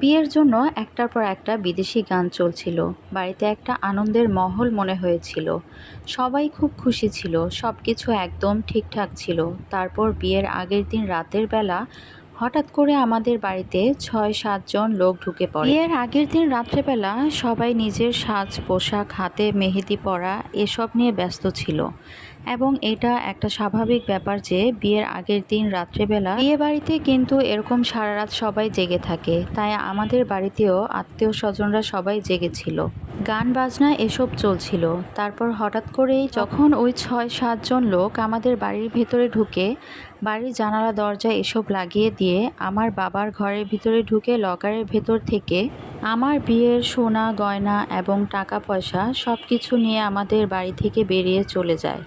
বিয়ের জন্য একটার পর একটা বিদেশি গান চলছিল। বাড়িতে একটা আনন্দের মহল মনে হয়েছিল। সবাই খুব খুশি ছিল সব কিছু একদম ঠিকঠাক ছিল। তারপর বিয়ের আগের দিন রাতের বেলা হঠাৎ করে আমাদের বাড়িতে ছয় সাতজন লোক ঢুকে পড়ে। বিয়ের আগের দিন রাত্রেবেলা সবাই নিজের সাজ, পোশাক, হাতে মেহেদি পরা এসব নিয়ে ব্যস্ত ছিল। এবং এটা একটা স্বাভাবিক ব্যাপার যে বিয়ের আগের দিন রাত্রেবেলা বিয়ে বাড়িতে কিন্তু এরকম সারা রাত সবাই জেগে থাকে। তাই আমাদের বাড়িতেও আত্মীয় স্বজনরা সবাই জেগেছিল। গান, বাজনা এসব চলছিল। তারপর হঠাৎ করেই যখন ওই ছয় সাতজন লোক আমাদের বাড়ির ভেতরে ঢুকে, বাড়ির জানালা, দরজা এসব লাগিয়ে দিয়ে আমার বাবার ঘরের ভিতরে ঢুকে লকারের ভেতর থেকে আমার বিয়ের সোনা, গয়না এবং টাকা পয়সা সব কিছু নিয়ে আমাদের বাড়ি থেকে বেরিয়ে চলে যায়।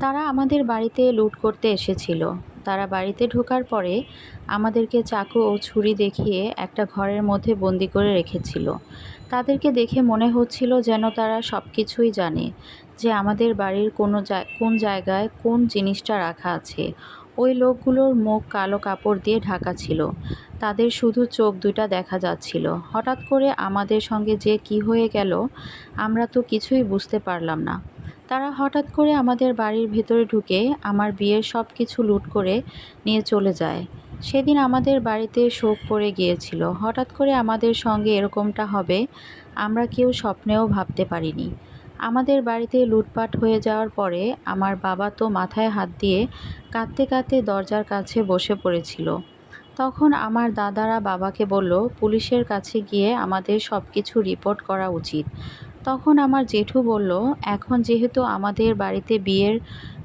তারা আমাদের বাড়িতে লুট করতে এসেছিল। তারা বাড়িতে ঢোকার পরে আমাদেরকে চাকু ও ছুরি দেখিয়ে একটা ঘরের মধ্যে বন্দি করে রেখেছিল। তাদেরকে দেখে মনে হচ্ছিল যেন তারা সব কিছুই জানে যে আমাদের বাড়ির কোনো কোন জায়গায় কোন জিনিসটা রাখা আছে। ওই লোকগুলোর মুখ কালো কাপড় দিয়ে ঢাকা ছিল। তাদের শুধু চোখ দুটা দেখা যাচ্ছিল। হঠাৎ করে আমাদের সঙ্গে যে কি হয়ে গেল, আমরা তো কিছুই বুঝতে পারলাম না। তারা হঠাৎ করে আমাদের বাড়ির ভেতরে ঢুকে আমার বিয়ের সব কিছু লুট করে নিয়ে চলে যায়। সেদিন আমাদের বাড়িতে শোক পড়ে গিয়েছিল। হঠাৎ করে আমাদের সঙ্গে এরকমটা হবে, আমরা কেউ স্বপ্নেও ভাবতে পারিনি। আমাদের বাড়িতে লুটপাট হয়ে যাওয়ার পরে আমার বাবা তো মাথায় হাত দিয়ে কাঁদতে কাঁদতে দরজার কাছে বসে পড়েছিল। তখন আমার দাদারা বাবাকে বলল, পুলিশের কাছে গিয়ে আমাদের সব কিছু রিপোর্ট করা উচিত। তখন আমার জেঠু বলল, এখন যেহেতু আমাদের বাড়িতে বিয়ের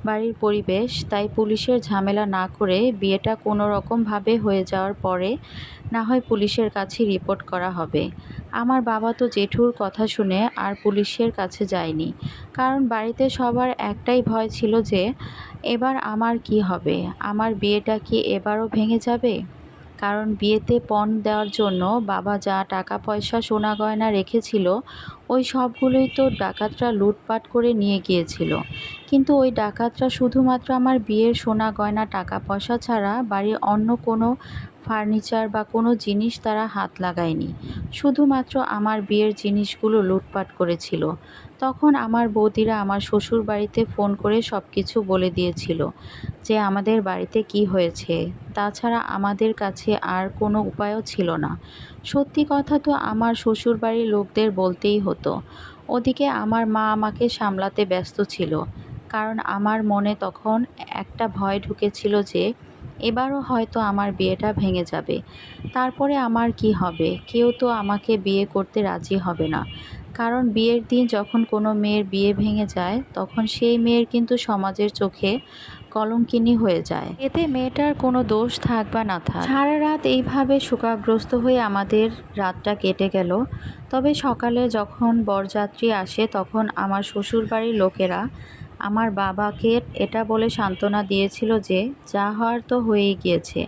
বাড়ির পরিবেশ, তাই পুলিশের ঝামেলা না করে বিয়েটা কোনো রকমভাবে হয়ে যাওয়ার পরে না হয় পুলিশের কাছে রিপোর্ট করা হবে। আমার বাবা তো জেঠুর কথা শুনে আর পুলিশের কাছে যায়নি। কারণ বাড়িতে সবার একটাই ভয় ছিল যে, এবার আমার কি হবে? আমার বিয়েটা কি এবারও ভেঙে যাবে? কারণ বিয়েতে পণ দেওয়ার জন্য বাবা যা টাকা পয়সা সোনা গয়না রেখেছিল, ওই সবগুলোই তো ডাকাতরা লুটপাট করে নিয়ে গিয়েছিল। কিন্তু ওই ডাকাতরা শুধুমাত্র আমার বিয়ের সোনা গয়না টাকা পয়সা ছাড়া বাড়ির অন্য কোনো ফার্নিচার বা কোনো জিনিস তারা হাত লাগায়নি। শুধুমাত্র আমার বিয়ের জিনিসগুলো লুটপাট করেছিল। তখন আমার বৌদিরা আমার শ্বশুর বাড়িতে ফোন করে সব কিছু বলে দিয়েছিল যে আমাদের বাড়িতে কি হয়েছে। তাছাড়া আমাদের কাছে আর কোনো উপায়ও ছিল না। সত্যি কথা তো আমার শ্বশুর বাড়ির লোকদের বলতেই হতো। ওদিকে আমার মা আমাকে সামলাতে ব্যস্ত ছিল, কারণ আমার মনে তখন একটা ভয় ঢুকেছিল যে এবারও হয়তো আমার বিয়েটা ভেঙে যাবে। তারপরে আমার কি হবে? কেউ তো আমাকে বিয়ে করতে রাজি হবে না। কারণ বিয়ের দিন যখন কোনো মেয়ের বিয়ে ভেঙে যায়, তখন সেই মেয়ের কিন্তু সমাজের চোখে কলঙ্কিনী হয়ে যায়। এতে মেয়েটার কোনো দোষ থাক বা না থাক। সারা রাত এইভাবে শোকাগ্রস্ত হয়ে আমাদের রাতটা কেটে গেল। তবে সকালে যখন বরযাত্রী আসে, তখন আমার শ্বশুরবাড়ির লোকেরা আমার বাবাকে এটা বলে সান্ত্বনা দিয়েছিল যে, যা হওয়ার তো হয়েই গিয়েছে,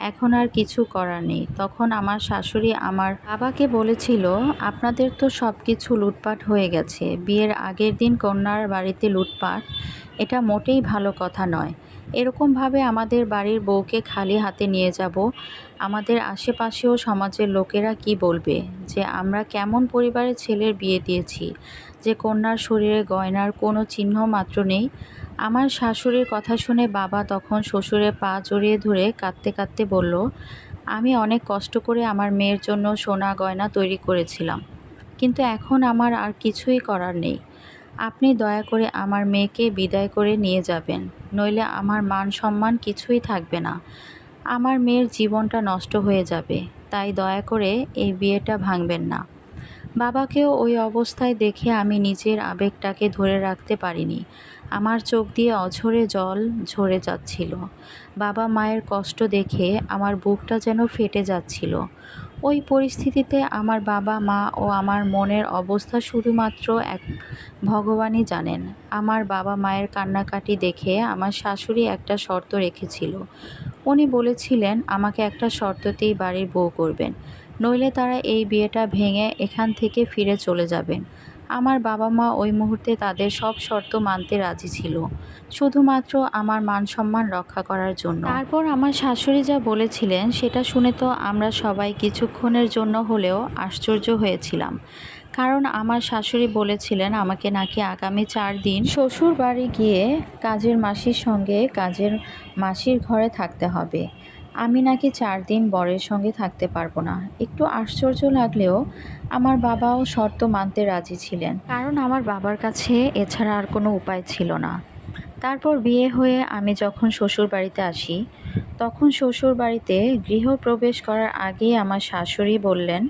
এখন আর কিছু করার নেই। তখন আমার শাশুড়ি আমার বাবাকে বলেছিল, আপনাদের তো সব কিছু লুটপাট হয়ে গেছে। বিয়ের আগের দিন কন্যার বাড়িতে লুটপাট, এটা মোটেই ভালো কথা নয়। এরকমভাবে আমাদের বাড়ির বউকে খালি হাতে নিয়ে যাব। আমাদের আশেপাশেও সমাজের লোকেরা কি বলবে? যে, আমরা কেমন পরিবারের ছেলের বিয়ে দিয়েছি। যে কন্যার শরীরে গয়নার কোনো চিহ্ন মাত্র নেই। আমার শাশুড়ির কথা শুনে বাবা তখন শ্বশুরের পা জড়িয়ে ধরে কাঁদতে কাঁদতে বলল, আমি অনেক কষ্ট করে আমার মেয়ের জন্য সোনা গয়না তৈরি করেছিলাম, কিন্তু এখন আমার আর কিছুই করার নেই। আপনি দয়া করে আমার মেয়েকে বিদায় করে নিয়ে যাবেন, নইলে আমার মান সম্মান কিছুই থাকবে না। আমার মেয়ের জীবনটা নষ্ট হয়ে যাবে, তাই দয়া করে এই বিয়েটা ভাঙবেন না। বাবাকেও ওই অবস্থায় দেখে আমি নিজের আবেগটাকে ধরে রাখতে পারিনি। আমার চোখ দিয়ে অঝরে জল ঝরে যাচ্ছিল। বাবা মায়ের কষ্ট দেখে আমার বুকটা যেন ফেটে যাচ্ছিল। ওই পরিস্থিতিতে আমার বাবা, মা ও আমার মনের অবস্থা শুধুমাত্র এক, ভগবানই জানেন। আমার বাবা মায়ের কান্নাকাটি দেখে আমার শাশুড়ি একটা শর্ত রেখেছিল। উনি বলেছিলেন, আমাকে একটা শর্ততেই বাড়ির বউ করবেন। নইলে তারা এই বিয়েটা ভেঙে এখান থেকে ফিরে চলে যাবেন। আমার বাবা মা ওই মুহূর্তে তাদের সব শর্ত মানতে রাজি ছিল, শুধুমাত্র আমার মান সম্মান রক্ষা করার জন্য। তারপর আমার শাশুড়ি যা বলেছিলেন, সেটা শুনে তো আমরা সবাই কিছুক্ষণের জন্য হলেও আশ্চর্য হয়েছিলাম। কারণ আমার শাশুড়ি বলেছিলেন, আমাকে নাকি আগামী চার দিন শ্বশুর বাড়ি গিয়ে কাজের মাসির সঙ্গে কাজের মাসির ঘরে থাকতে হবে। আমি নাকি চার দিন বরের সঙ্গে থাকতে পারব না। একটু আশ্চর্য লাগলেও আমার বাবাও শর্ত মানতে রাজি ছিলেন। কারণ আমার বাবার কাছে এছাড়া আর কোনো উপায় ছিল না। তারপর বিয়ে হয়ে আমি যখন শ্বশুর বাড়িতে আসি, তখন শ্বশুর বাড়িতে গৃহপ্রবেশ করার আগেই আমার শাশুড়ি বললেন,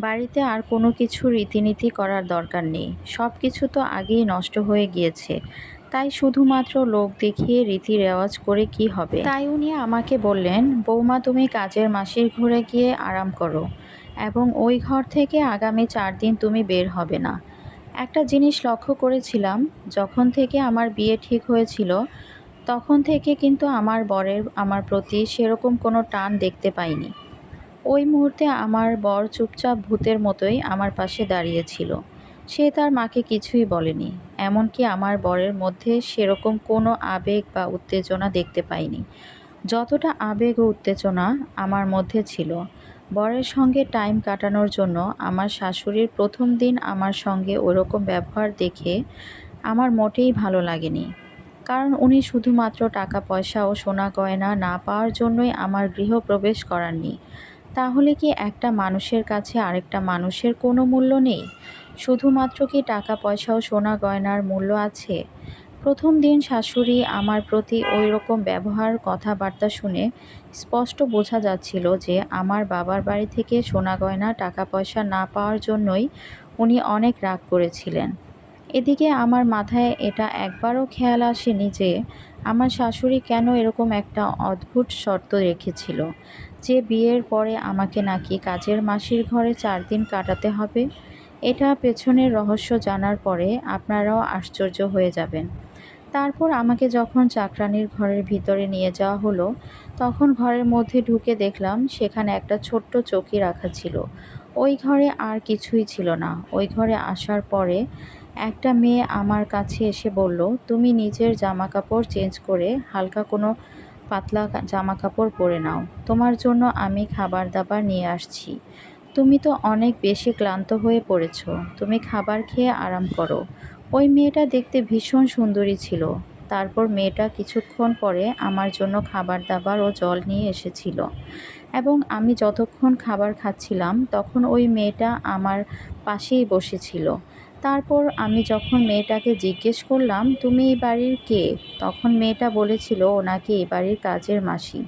বাড়িতে আর কোনো কিছু রীতিনীতি করার দরকার নেই। সব কিছু তো আগেই নষ্ট হয়ে গিয়েছে। তাই শুধুমাত্র লোক দেখিয়ে রীতি রেওয়াজ করে কি হবে? তাই উনি আমাকে বললেন, বৌমা, তুমি কাজের মাসির ঘরে গিয়ে আরাম করো এবং ওই ঘর থেকে আগামী চার দিন তুমি বের হবে না। একটা জিনিস লক্ষ্য করেছিলাম, যখন থেকে আমার বিয়ে ঠিক হয়েছিল, তখন থেকে কিন্তু আমার বরের, আমার প্রতি সেরকম কোনো টান দেখতে পাইনি। ওই মুহূর্তে আমার বর চুপচাপ ভূতের মতোই আমার পাশে দাঁড়িয়েছিল সে তার মাকে কিছুই বলেনি, এমনকি আমার বরের মধ্যে সেরকম কোনো আবেগ বা উত্তেজনা দেখতে পাইনি। যতটা আবেগ ও উত্তেজনা আমার মধ্যে ছিল, বরের সঙ্গে টাইম কাটানোর জন্য আমার শাশুড়ির প্রথম দিন আমার সঙ্গে ওরকম ব্যবহার দেখে আমার মোটেই ভালো লাগেনি। কারণ উনি শুধুমাত্র টাকা পয়সা ও সোনা গয়না না পাওয়ার জন্যই আমার গৃহপ্রবেশ করাননি। তাহলে কি একটা মানুষের কাছে আরেকটা মানুষের কোনো মূল্য নেই? শুধুমাত্র কি টাকা, পয়সা ও সোনা গয়নার মূল্য আছে? প্রথম দিন শাশুড়ি আমার প্রতি ওই রকম ব্যবহার কথাবার্তা শুনে স্পষ্ট বোঝা যাচ্ছিল যে আমার বাবার বাড়ি থেকে সোনা গয়না, টাকা পয়সা না পাওয়ার জন্যই উনি অনেক রাগ করেছিলেন। এদিকে আমার মাথায় এটা একবারও খেয়াল আসেনি যে আমার শাশুড়ি কেন এরকম একটা অদ্ভুত শর্ত রেখেছিল। যে বিয়ের পরে আমাকে নাকি কাজের মাসির ঘরে চার দিন কাটাতে হবে, এটা পেছনের রহস্য জানার পরে আপনারাও আশ্চর্য হয়ে যাবেন। তারপর আমাকে যখন চাকরানির ঘরের ভিতরে নিয়ে যাওয়া হলো, তখন ঘরের মধ্যে ঢুকে দেখলাম সেখানে একটা ছোট্ট চৌকি রাখা ছিল। ওই ঘরে আর কিছুই ছিল না। ওই ঘরে আসার পরে একটা মেয়ে আমার কাছে এসে বলল, তুমি নিজের জামা কাপড় চেঞ্জ করে হালকা কোনো পাতলা জামা কাপড় পরে নাও। তোমার জন্য আমি খাবার দাবার নিয়ে আসছি। তুমি তো অনেক বেশি ক্লান্ত হয়ে পড়েছ। তুমি খাবার খেয়ে আরাম করো। ওই মেয়েটা দেখতে ভীষণ সুন্দরী ছিল। তারপর মেয়েটা কিছুক্ষণ পরে আমার জন্য খাবার দাবার ও জল নিয়ে এসেছিল। এবং আমি যতক্ষণ খাবার খাচ্ছিলাম, তখন ওই মেয়েটা আমার পাশেই বসেছিল। তারপর আমি যখন মেয়েটাকে জিজ্ঞেস করলাম, তুমি এই বাড়ির কে? তখন মেয়েটা বলেছিল, ওনাকে নাকি এই বাড়ির কাজের মাসি।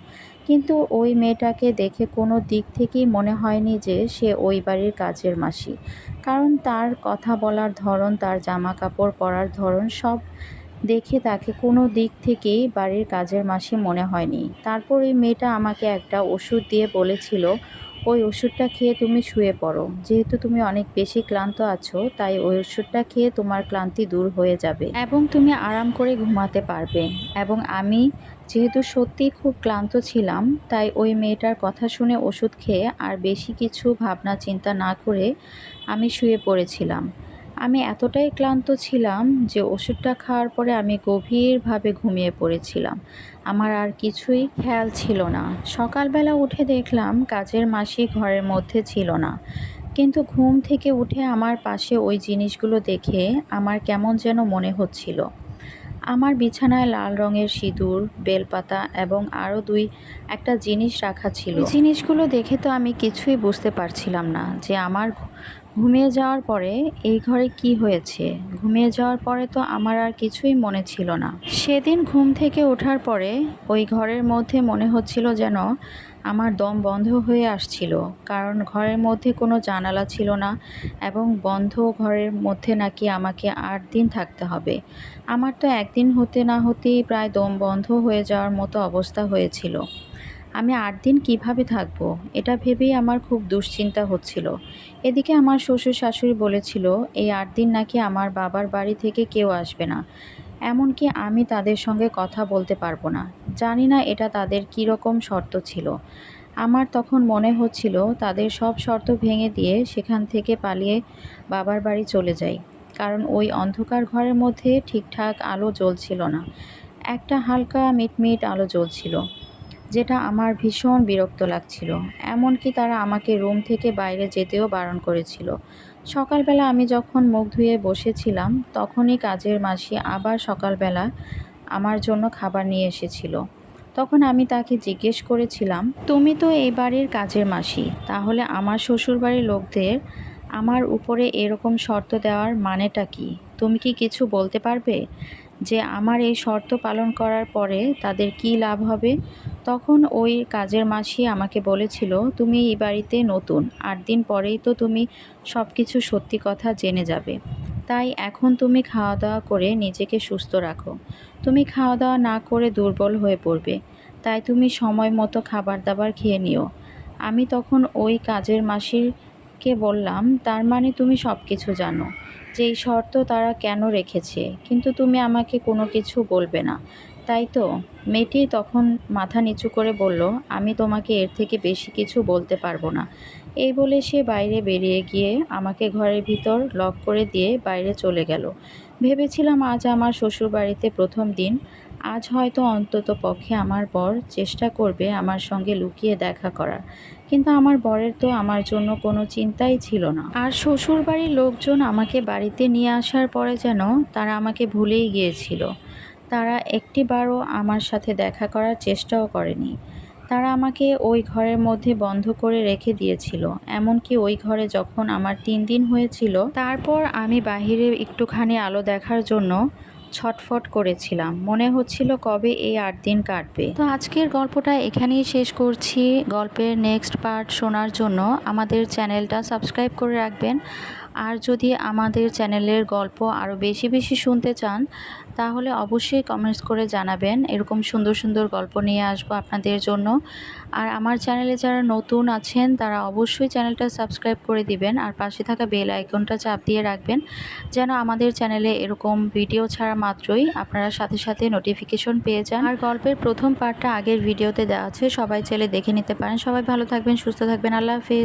কিন্তু ওই মেয়েটাকে দেখে কোনো দিক থেকেই মনে হয়নি যে সে ওই বাড়ির কাজের মাসি। কারণ তার কথা বলার ধরন, তার জামা কাপড় পরার ধরন, সব দেখে তাকে কোনো দিক থেকেই বাড়ির কাজের মাসি মনে হয়নি। তারপর ওই মেয়েটা আমাকে একটা ওষুধ দিয়ে বলেছিল ওই ওষুধটা খেয়ে তুমি শুয়ে পড়ো। যেহেতু তুমি অনেক বেশি ক্লান্ত আছো, তাই ওই ওষুধটা খেয়ে তোমার ক্লান্তি দূর হয়ে যাবে এবং তুমি আরাম করে ঘুমাতে পারবে। এবং আমি যেহেতু সত্যি খুব ক্লান্ত ছিলাম, তাই ওই মেয়েটার কথা শুনে ওষুধ খেয়ে আর বেশি কিছু ভাবনা চিন্তা না করে আমি শুয়ে পড়েছিলাম। আমি এতটাই ক্লান্ত ছিলাম যে ওষুধটা খাওয়ার পরে আমি গভীরভাবে ঘুমিয়ে পড়েছিলাম। আমার আর কিছুই খেয়াল ছিল না। সকালবেলা উঠে দেখলাম কাজের মাসি ঘরের মধ্যে ছিল না। কিন্তু ঘুম থেকে উঠে আমার পাশে ওই জিনিসগুলো দেখে আমার কেমন যেন মনে হচ্ছিল। আমার বিছানায় লাল রঙের সিঁদুর, বেলপাতা এবং আরও দুই, একটা জিনিস রাখা ছিল। জিনিসগুলো দেখে তো আমি কিছুই বুঝতে পারছিলাম না যে আমার ঘুমিয়ে যাওয়ার পরে এই ঘরে কি হয়েছে? ঘুমিয়ে যাওয়ার পরে তো আমার আর কিছুই মনে ছিল না। সেদিন ঘুম থেকে ওঠার পরে ওই ঘরের মধ্যে মনে হচ্ছিল যেন আমার দম বন্ধ হয়ে আসছিল, কারণ ঘরের মধ্যে কোনো জানালা ছিল না এবং বন্ধ ঘরের মধ্যে নাকি আমাকে আট দিন থাকতে হবে। আমার তো একদিন হতে না হতেই প্রায় দম বন্ধ হয়ে যাওয়ার মতো অবস্থা হয়েছিল। আমি আট দিন কীভাবে থাকব? এটা ভেবেই আমার খুব দুশ্চিন্তা হচ্ছিল। এদিকে আমার শ্বশুর শাশুড়ি বলেছিল, এই আট দিন নাকি আমার বাবার বাড়ি থেকে কেউ আসবে না। এমনকি আমি তাদের সঙ্গে কথা বলতে পারব না। জানি না এটা তাদের কী রকম শর্ত ছিল। আমার তখন মনে হচ্ছিল, তাদের সব শর্ত ভেঙে দিয়ে সেখান থেকে পালিয়ে বাবার বাড়ি চলে যাই। কারণ ওই অন্ধকার ঘরের মধ্যে ঠিকঠাক আলো জ্বলছিল না। একটা হালকা মিটমিট আলো জ্বলছিল। যেটা আমার ভীষণ বিরক্ত লাগছিল, এমনকি তারা আমাকে রুম থেকে বাইরে যেতেও বারণ করেছিল। সকালবেলা আমি যখন মুখ ধুয়ে বসেছিলাম, তখনই কাজের মাসি আবার সকালবেলা আমার জন্য খাবার নিয়ে এসেছিল। তখন আমি তাকে জিজ্ঞেস করেছিলাম, তুমি তো এই বাড়ির কাজের মাসি, তাহলে আমার শ্বশুরবাড়ির লোকদের আমার উপরে এরকম শর্ত দেওয়ার মানেটা কি? তুমি কি কিছু বলতে পারবে যে আমার এই শর্ত পালন করার পরে তাদের কি লাভ হবে? তখন ওই কাজের মাসি আমাকে বলেছিল, তুমি এই বাড়িতে নতুন, আট দিন পরেই তো তুমি সব কিছু সত্যি কথা জেনে যাবে। তাই এখন তুমি খাওয়া দাওয়া করে নিজেকে সুস্থ রাখো। তুমি খাওয়া দাওয়া না করে দুর্বল হয়ে পড়বে। তাই তুমি সময় মতো খাবার দাবার খেয়ে নিও। আমি তখন ওই কাজের মাসিরকে বললাম, তার মানে তুমি সব কিছু জানো। যে এই শর্ত তারা কেন রেখেছে, কিন্তু তুমি আমাকে কোনো কিছু বলবে না। তাই তো? মেয়েটি তখন মাথা নিচু করে বলল, আমি তোমাকে এর থেকে বেশি কিছু বলতে পারব না। এই বলে সে বাইরে বেরিয়ে গিয়ে আমাকে ঘরের ভিতর লক করে দিয়ে বাইরে চলে গেল। ভেবেছিলাম আজ আমার শ্বশুরবাড়িতে প্রথম দিন। আজ হয়তো অন্তত পক্ষে আমার বর চেষ্টা করবে আমার সঙ্গে লুকিয়ে দেখা করার। কিন্তু আমার বরের তো আমার জন্য কোনো চিন্তাই ছিল না। আর শ্বশুরবাড়ির লোকজন আমাকে বাড়িতে নিয়ে আসার পরে যেন তারা আমাকে ভুলেই গিয়েছিল। তারা একটিবারও আমার সাথে দেখা করার চেষ্টাও করেনি। তারা আমাকে ওই ঘরের মধ্যে বন্ধ করে রেখে দিয়েছিল, এমনকি ওই ঘরে যখন আমার তিন দিন হয়েছিল, তারপর আমি বাহিরে একটুখানি আলো দেখার জন্য ছটফট করেছিলাম। মনে হচ্ছিল কবে এই আট দিন কাটবে। তো আজকের গল্পটা এখানেই শেষ করছি। গল্পের নেক্সট পার্ট শোনার জন্য আমাদের চ্যানেলটা সাবস্ক্রাইব করে রাখবেন। আর যদি আমাদের চ্যানেলের গল্প আরও বেশি বেশি শুনতে চান, তাহলে অবশ্যই কমেন্টস করে জানাবেন। এরকম সুন্দর সুন্দর গল্প নিয়ে আসব আপনাদের জন্য। আর আমার চ্যানেলে যারা নতুন আছেন, তারা অবশ্যই চ্যানেলটা সাবস্ক্রাইব করে দিবেন আর পাশে থাকা বেল আইকনটা চাপ দিয়ে রাখবেন, যেন আমাদের চ্যানেলে এরকম ভিডিও ছাড়া মাত্রই আপনারা সাথে সাথে নোটিফিকেশন পেয়ে যান। আর গল্পের প্রথম পার্টটা আগের ভিডিওতে দেওয়া আছে, সবাই চাইলে দেখে নিতে পারেন। সবাই ভালো থাকবেন, সুস্থ থাকবেন, আল্লাহ হাফিজ।